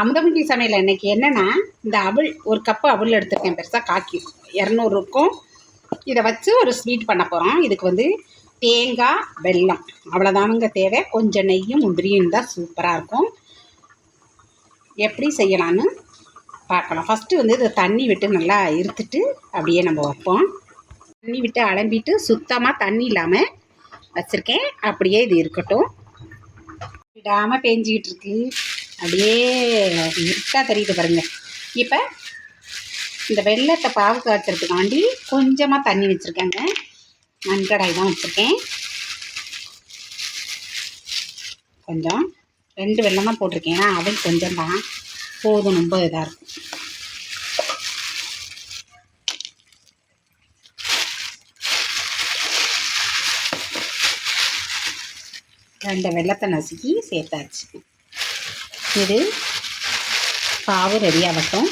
அமுதமுகி சமையல் இன்னைக்கு என்னென்னா இந்த அவள் ஒரு கப்பு அவள் எடுத்திருக்கேன் பெருசாக காக்கி. இரநூறுக்கும் இதை வச்சு ஒரு ஸ்வீட் பண்ண போகிறோம் இதுக்கு வந்து தேங்காய் வெல்லம். அவ்வளோதானுங்க தேவை. கொஞ்சம் நெய்யும் முந்திரியும் இருந்தால் சூப்பராக இருக்கும். எப்படி செய்யலான்னு பார்க்கலாம். ஃபஸ்ட்டு வந்து இதை தண்ணி விட்டு நல்லா இருத்துட்டு அப்படியே நம்ம வைப்போம். தண்ணி விட்டு அலம்பிட்டு சுத்தமாக தண்ணி இல்லாமல் வச்சுருக்கேன். அப்படியே இது இருக்கட்டும். விடாமல் பேஞ்சிக்கிட்டு இருக்கு. அப்படியே இருட்டாக தெரியுது பாருங்க. இப்போ இந்த வெள்ளத்தை பாவு காய்ச்சறதுக்காண்டி கொஞ்சமாக தண்ணி வச்சுருக்கேங்க. மண்கடாய் தான் வச்சுருக்கேன். கொஞ்சம் ரெண்டு வெள்ளம் தான் போட்டிருக்கேன். ஏன்னா அவள் கொஞ்சம் தான். போதும் ரொம்ப இதாக இருக்கும். ரெண்டு வெள்ளத்தை நசுக்கி சேர்த்தாச்சு. இது பாவு ரெடி ஆகட்டும்.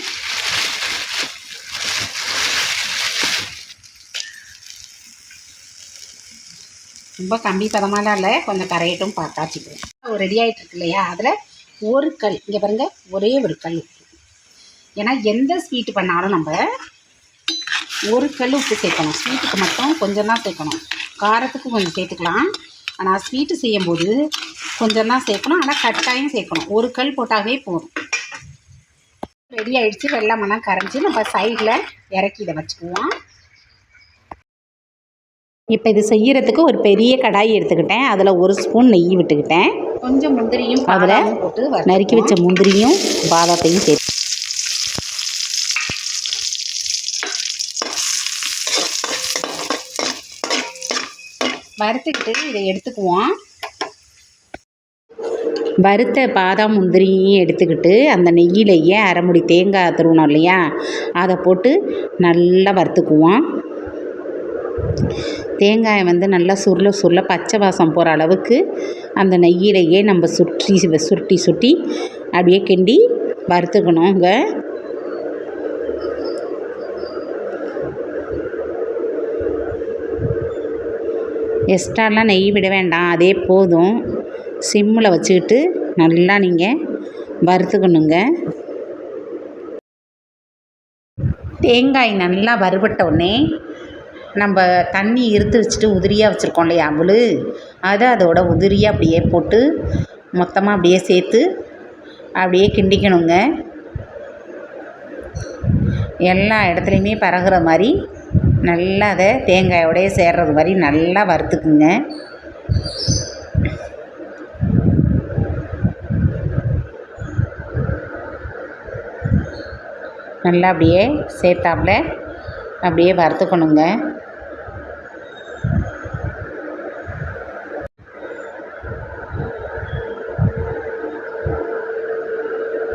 ரொம்ப கம்பி பதமாலாம் இல்லை கொஞ்சம் கரையட்டும் பார்த்தாச்சுக்குவோம் ரெடி ஆகிட்டு இருக்கு இல்லையா? அதில் ஒரு கல் இங்கே பாருங்க ஒரே ஒரு கல் உப்பு. ஏன்னா எந்த ஸ்வீட்டு பண்ணாலும் நம்ம ஒரு கல் உப்பு சேர்க்கணும். ஸ்வீட்டுக்கு மட்டும் கொஞ்சம் தான் சேர்க்கணும். காரத்துக்கு கொஞ்சம் சேர்த்துக்கலாம். ஆனால் ஸ்வீட்டு செய்யும்போது கொஞ்சம் தான் சேர்க்கணும். ஆனால் கட்டாயம் சேர்க்கணும். ஒரு கல் போட்டாவே போதும். ரெடி ஆயிடுச்சு. வெள்ளமெல்லாம் கரைஞ்சி நம்ம சைடில் இறக்கி இதை வச்சுக்குவோம். இப்போ இது செய்யறதுக்கு ஒரு பெரிய கடாய் எடுத்துக்கிட்டேன். அதில் ஒரு ஸ்பூன் நெய் விட்டுக்கிட்டேன். கொஞ்சம் முந்திரியும் அதில் போட்டு. நறுக்கி வச்ச முந்திரியும் பாதாத்தையும் சேர்த்து வறுத்துக்கிட்டு இதை எடுத்துக்குவோம். வறுத்த பாதாம் முந்திரியும் எடுத்துக்கிட்டு அந்த நெய்யிலேயே அரைமுடி தேங்காய் துருவணும் இல்லையா? அதை போட்டு நல்லா வறுத்துக்குவோம். தேங்காயை வந்து நல்லா சுருள சுருள பச்சை வாசம் போகிற அளவுக்கு அந்த நெய்யிலேயே நம்ம சுற்றி சுருட்டி சுட்டி அப்படியே கிண்டி வறுத்துக்கணுங்க. எக்ஸ்ட்ராலாம் நெய் விட வேண்டாம். அதே போதும். சிம்மில் வச்சுக்கிட்டு நல்லா நீங்கள் வறுத்துக்கணுங்க. தேங்காய் நல்லா வறுபட்ட உடனே நம்ம தண்ணி இருத்து வச்சுட்டு உதிரியாக வச்சுருக்கோம் இல்லையா அவளு அதை அதோட உதிரியாக அப்படியே போட்டு மொத்தமாக அப்படியே சேர்த்து அப்படியே கிண்டிக்கணுங்க. எல்லா இடத்துலையுமே பறகுற மாதிரி நல்லா அதை தேங்காயோடய சேர்றது மாதிரி நல்லா வறுத்துக்குங்க. நல்லா அப்படியே சேர்த்தாப்புல அப்படியே வறுத்துக்கணுங்க.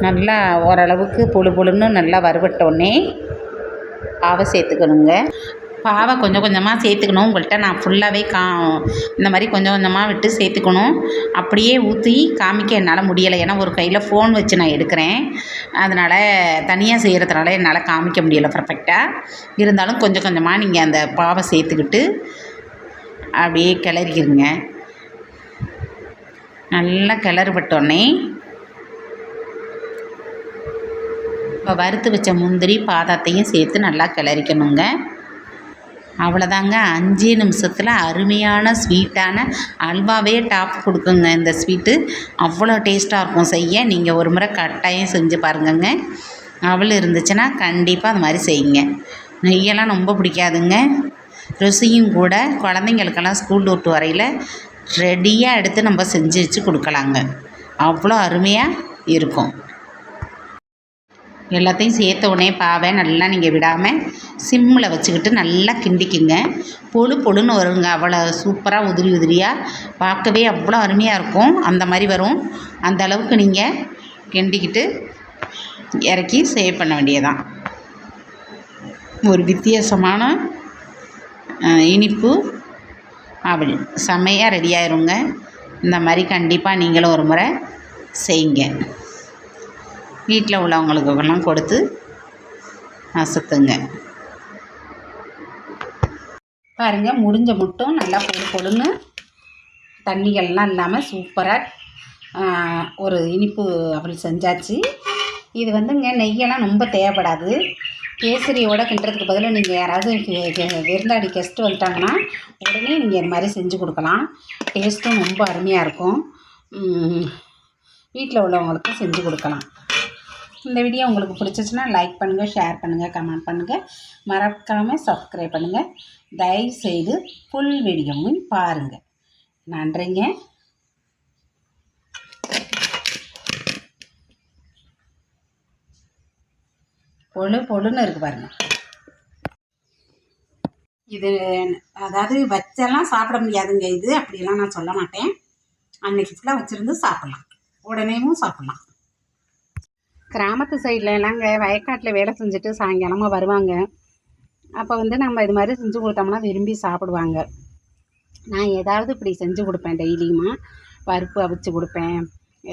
நல்லா ஓரளவுக்கு புழு புழுன்னு நல்லா வறுபட்டோடனே பாவை சேர்த்துக்கணுங்க. பாவை கொஞ்சம் கொஞ்சமாக சேர்த்துக்கணும். உங்கள்கிட்ட நான் ஃபுல்லாகவே கா இந்த மாதிரி கொஞ்சம் கொஞ்சமாக விட்டு சேர்த்துக்கணும். அப்படியே ஊற்றி காமிக்க என்னால் முடியலை. ஏன்னா ஒரு கையில் ஃபோன் வச்சு நான் எடுக்கிறேன். அதனால் தனியாக செய்கிறதுனால என்னால் காமிக்க முடியலை பர்ஃபெக்டாக இருந்தாலும் கொஞ்சம் கொஞ்சமாக நீங்கள் அந்த பாவை சேர்த்துக்கிட்டு அப்படியே கிளறிக்கிறங்க நல்லா கிளறுபட்டோடனே இப்போ வறுத்து வச்ச முந்திரி பாதாத்தையும் சேர்த்து நல்லா கிளறிக்கணுங்க. அவ்வளோதாங்க அஞ்சே நிமிஷத்தில் அருமையான ஸ்வீட்டான அல்வாவே டாப் கொடுக்குங்க இந்த ஸ்வீட்டு அவ்வளோ டேஸ்ட்டாக இருக்கும் செய்ய. நீங்கள் ஒரு முறை கட்டாயம் செஞ்சு பாருங்கங்க. அவள் இருந்துச்சுன்னா கண்டிப்பாக அது மாதிரி செய்யுங்க. நெய்யெல்லாம் ரொம்ப பிடிக்காதுங்க. ருசியும் கூட. குழந்தைங்களுக்கெல்லாம் ஸ்கூல் விட்டு வரையில் ரெடியாக எடுத்து நம்ம செஞ்சு வச்சு கொடுக்கலாங்க. அவ்வளோ அருமையாக இருக்கும். எல்லாத்தையும் சேர்த்த உடனே பாவை நல்லா நீங்கள் விடாமல் சிம்மில் வச்சுக்கிட்டு நல்லா கிண்டிக்குங்க. பொழு பொழுன்னு வருங்க. அவ்வளோ சூப்பராக உதிரி உதிரியாக பார்க்கவே அவ்வளோ அருமையாக இருக்கும். அந்த மாதிரி வரும். அந்த அளவுக்கு நீங்கள் கிண்டிக்கிட்டு இறக்கி சேவ் பண்ண வேண்டியதான் ஒரு வித்தியாசமான இனிப்பு அவள் செம்மையாக ரெடி ஆயிருங்க. இந்த மாதிரி கண்டிப்பாக நீங்களும் ஒரு முறை செய்யுங்க. வீட்டில் உள்ளவங்களுக்கெல்லாம் கொடுத்து அசத்துங்க. பாருங்க முடிஞ்ச மட்டும் நல்லா பொழு பொழுன்னு தண்ணிகள்லாம் இல்லாமல் சூப்பராக ஒரு இனிப்பு அவள் செஞ்சாச்சு. இது வந்துங்க நெய்யெல்லாம் ரொம்ப தேவைப்படாது. கேசரியோட கிண்டுறதுக்கு பதிலாக நீங்கள் யாராவது விருந்தாடி கெஸ்ட்டு வந்துட்டாங்கன்னா உடனே நீங்கள் இது மாதிரி செஞ்சு கொடுக்கலாம். டேஸ்ட்டும் ரொம்ப அருமையாக இருக்கும். வீட்டில் உள்ளவங்களுக்கும் செஞ்சு கொடுக்கலாம். இந்த வீடியோ உங்களுக்கு பிடிச்சிச்சுன்னா லைக் பண்ணுங்கள் ஷேர் பண்ணுங்கள் கமெண்ட் பண்ணுங்கள் மறக்காமல் சப்ஸ்கிரைப் பண்ணுங்கள் தயவுசெய்து ஃபுல் வீடியோவும் பாருங்கள் நன்றிங்க. பொழு பொழுன்னு இருக்கு பாருங்க. இது அதாவது வச்செல்லாம் சாப்பிட முடியாதுங்க இது. அப்படியெல்லாம் நான் சொல்ல மாட்டேன். அன்னைக்கு ஃபுல்லாக வச்சுருந்து சாப்பிட்லாம். உடனேவும் சாப்பிட்லாம். கிராமத்து சைடில் எல்லாங்க வயக்காட்டில் வேலை செஞ்சுட்டு சாயங்காலமாக வருவாங்க. அப்போ வந்து நம்ம இது மாதிரி செஞ்சு கொடுத்தோம்னா விரும்பி சாப்பிடுவாங்க. நான் ஏதாவது இப்படி செஞ்சு கொடுப்பேன் டெய்லியுமா? பருப்பு அவிச்சு கொடுப்பேன்.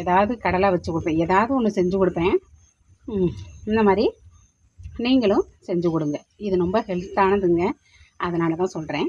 ஏதாவது கடலை வச்சு கொடுப்பேன். ஏதாவது ஒன்று செஞ்சு கொடுப்பேன். இந்த மாதிரி நீங்களும் செஞ்சு கொடுங்க. இது ரொம்ப ஹெல்த்தானதுங்க அதனால தான் சொல்கிறேன்